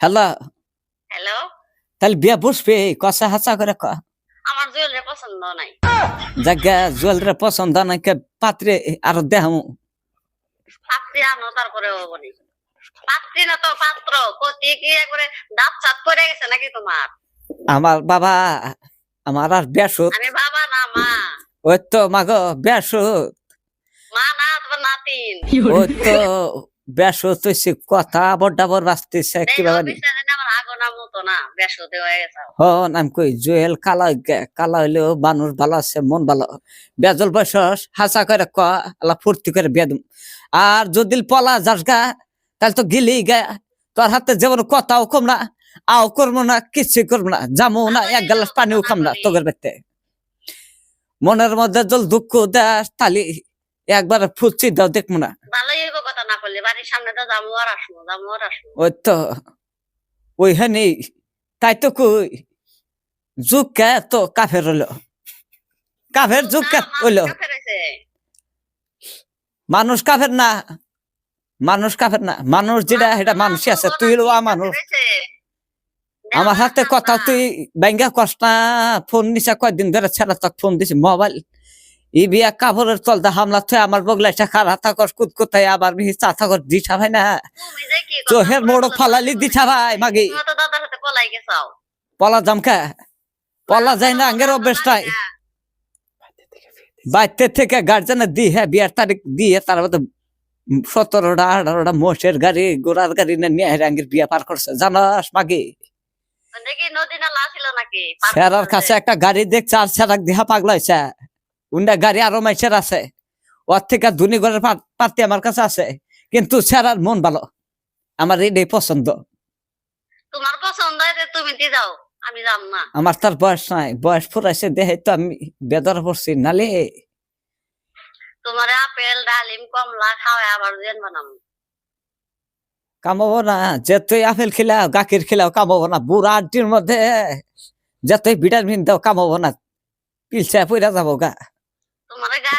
Hello hello তাহলে বিয়া বসবে? কষা হাসা করে ক। আমার জুয়েলারি পছন্দ নাই। জায়গা জুয়েলরে পছন্দ নাকি পাত্রে আরও দেহামু। পাত্রী আনো তারপরে হব নি পাত্রী না তো পাত্র কতি কি একবারে দাঁত চাত পড়ে গেছে নাকি তোমার? আমার বাবা আমার আর বেসুত আমি বাবা না মা। ওই তো মাগ বেসুত মা না তোমার নাতিন। ওই তো বেসুত হইছে কথা বড্ডাবর বাঁচতেছে দেখো কীভাবে কই জুয়েল কালা কালা হইলেও মানুষ ভালো আছে মন ভালো। বেজল বয়স হাসা করে ক আল্লাহ ফুর্তি করে বিয়া আর যদি পলা যাস গা তাহলে তো গিলি গা তোর হাতে যেমন কথাও কম না আও করব না কিছু করব না জামো না এক গ্লাস পানিও খাম না তোদের বেতে মনের মধ্যে জল দুঃখ দেয় তালি একবার ফুচি দাও দেখব না ভালোই হইব কথা না করলে বাড়ির সামনে তো যাব আর আসব যাব আর আসব। ওই তো ওইখানে তাই তো কই তো কাফের হলো। কাফের হইল মানুষ কাফের না মানুষ কাফের না মানুষ যেটা সেটা মানুষই আছে তুই হলো মানুষ আমার হাতে কথা তুই ব্যাঙ্গা কষ্ট না ফোন নিছে কয়দিন ধরে ছেলে তক ফোন দিছি মোবাইল। ই বিয়া কাপড়ের তলতে হামলা থয়ে আমার বগলা এসে খারা থাকস কুত কোথায় আবার বিহি চা থাকস দিছা ভাই না? চোহের মোড় ফালালি দিছা ভাই মাগি। পলা জামকা পলা যায় না আঙ্গের অভ্যেস নাই বাইতে থেকে গার্জেনে দিয়ে বিয়ার তারিখ দিয়ে তার মধ্যে সতেরোটা আঠারোটা মোষের গাড়ি ঘোড়ার গাড়ি না নিয়ে আঙ্গের বিয়া পার করছে জানাস মাগি। নাকি? স্যারার কাছে একটা গাড়ি দেখছে আর স্যারাক দিহা পাগলা হয়েছে উন্ডা গাড়ি আরও মাইসের আছে। ওর থেকে ধনী ঘরের পার্টি আমার কাছে আছে। কিন্তু স্যারার মন ভালো। আমার এটাই পছন্দ। তোমার পছন্দ তুমি দি যাও আমি যাম না। আমার তার বয়স নাই। বয়স ফুরাইছে দেহে তো আমি বেদর পড়ছি নালে। তোমার আপেল ডালিম কমলা খাওয়াই আবার জেন বানাম কামাবো না। যেতই আপেল খিলাও গাখির খিলাও কামাবো না। বুড়া আড্ডির মধ্যে যেতই ভিটামিন দাও কামাবো না। পিলচা পইরা যাব গা। তোমার গা